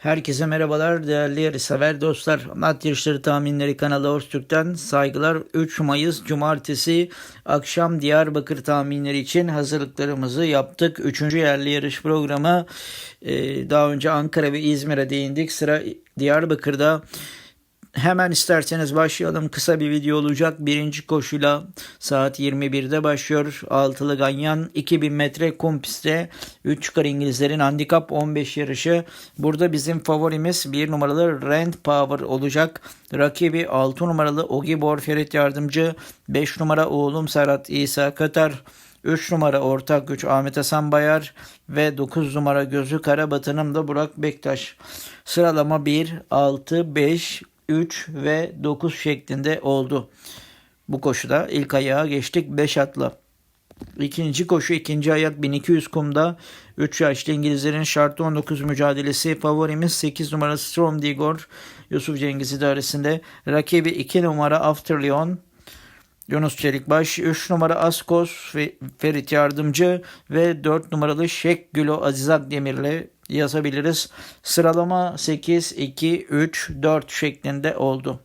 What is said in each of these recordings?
Herkese merhabalar değerli yarışsever dostlar. At Yarışları Tahminleri kanalı Orstürk'ten saygılar. 3 Mayıs Cumartesi akşam Diyarbakır tahminleri için hazırlıklarımızı yaptık. 3. yerli yarış programı e, daha önce Ankara ve İzmir'e değindik. Sıra Diyarbakır'da Hemen isterseniz başlayalım. Kısa bir video olacak. Birinci koşuyla saat 21'de başlıyor. Altılı Ganyan 2000 metre kum pistte 3 çıkar İngilizlerin handikap 15 yarışı. Burada bizim favorimiz 1 numaralı Rand Power olacak. Rakibi 6 numaralı Ogibor Ferit Yardımcı. 5 numara oğlum Serhat İsa Katar. 3 numara ortak güç Ahmet Hasan Bayar ve 9 numara gözü kara batınım da Burak Bektaş. Sıralama 1, 6, 5, 3 ve 9 şeklinde oldu. Bu koşuda ilk ayağa geçtik 5 atla. İkinci koşu ikinci ayak 1200 kumda 3 yaşlı İngilizlerin şartı 19 mücadelesi favorimiz 8 numara Strom Digor Yusuf Cengiz idaresinde rakibi 2 numara After Leon Yunus Çelikbaş 3 numara Askos Ferit Yardımcı ve 4 numaralı Şek Gülo Aziz Akdemir'le yazabiliriz. Sıralama 8, 2, 3, 4 şeklinde oldu.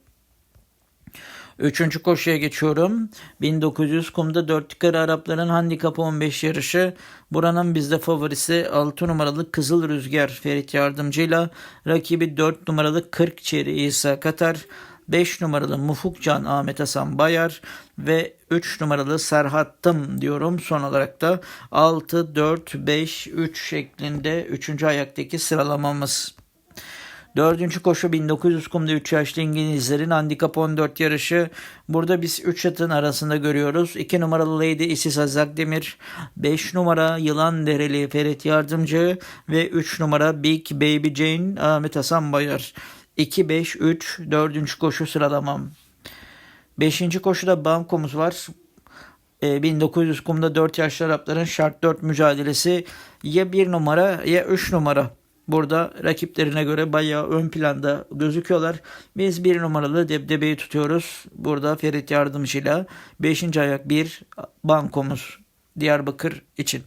Üçüncü koşuya geçiyorum. 1900 kumda 4 yukarı Arapların handikapı 15 yarışı. Buranın bizde favorisi 6 numaralı Kızıl Rüzgar Ferit Yardımcı'yla rakibi 4 numaralı 40 Çeri İsa Katar. 5 numaralı Mufukcan Ahmet Hasan Bayar ve 3 numaralı Serhattım diyorum. Son olarak da 6, 4, 5, 3 şeklinde 3. ayaktaki sıralamamız. Dördüncü koşu 1900 kumda 3 yaşlı İngilizlerin handikap 14 yarışı. Burada biz 3 atın arasında görüyoruz. 2 numaralı Lady Isis Azakdemir, 5 numara Yılan Dereli Ferit Yardımcı ve 3 numara Big Baby Jane Ahmet Hasan Bayar. 2, 5, 3, 4. koşu sıralamam. 5. koşuda bankomuz var. E, 1900 kumda 4 yaşlı Arapların şart 4 mücadelesi ya 1 numara ya 3 numara. Burada rakiplerine göre bayağı ön planda gözüküyorlar. Biz 1 numaralı debdebeyi tutuyoruz. Burada Ferit yardımcıyla 5. ayak 1 bankomuz Diyarbakır için.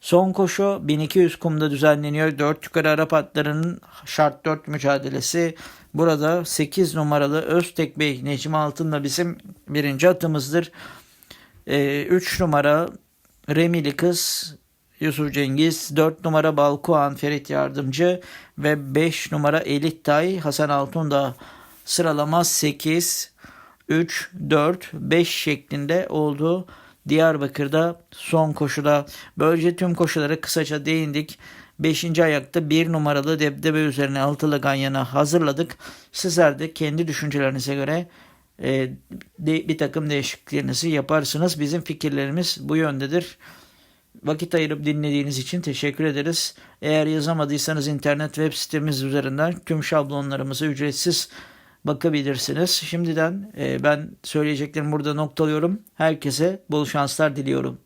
Son koşu 1200 kumda düzenleniyor. 4 yukarı Arap atlarının şart 4 mücadelesi. Burada 8 numaralı Öztek Bey Necmi Altın da bizim birinci atımızdır. 3 ee, numara Remili Kız Yusuf Cengiz, 4 numara Balkuan Ferit Yardımcı ve 5 numara Elit Tay Hasan Altun da sıralama 8, 3, 4, 5 şeklinde oldu. Diyarbakır'da son koşuda böylece tüm koşulara kısaca değindik. 5. ayakta 1 numaralı debdebe üzerine altılı ganyana hazırladık. Sizler de kendi düşüncelerinize göre e, de, bir takım değişikliklerinizi yaparsınız. Bizim fikirlerimiz bu yöndedir. Vakit ayırıp dinlediğiniz için teşekkür ederiz. Eğer yazamadıysanız internet web sitemiz üzerinden tüm şablonlarımızı ücretsiz bakabilirsiniz. Şimdiden e, ben söyleyeceklerimi burada noktalıyorum. Herkese bol şanslar diliyorum.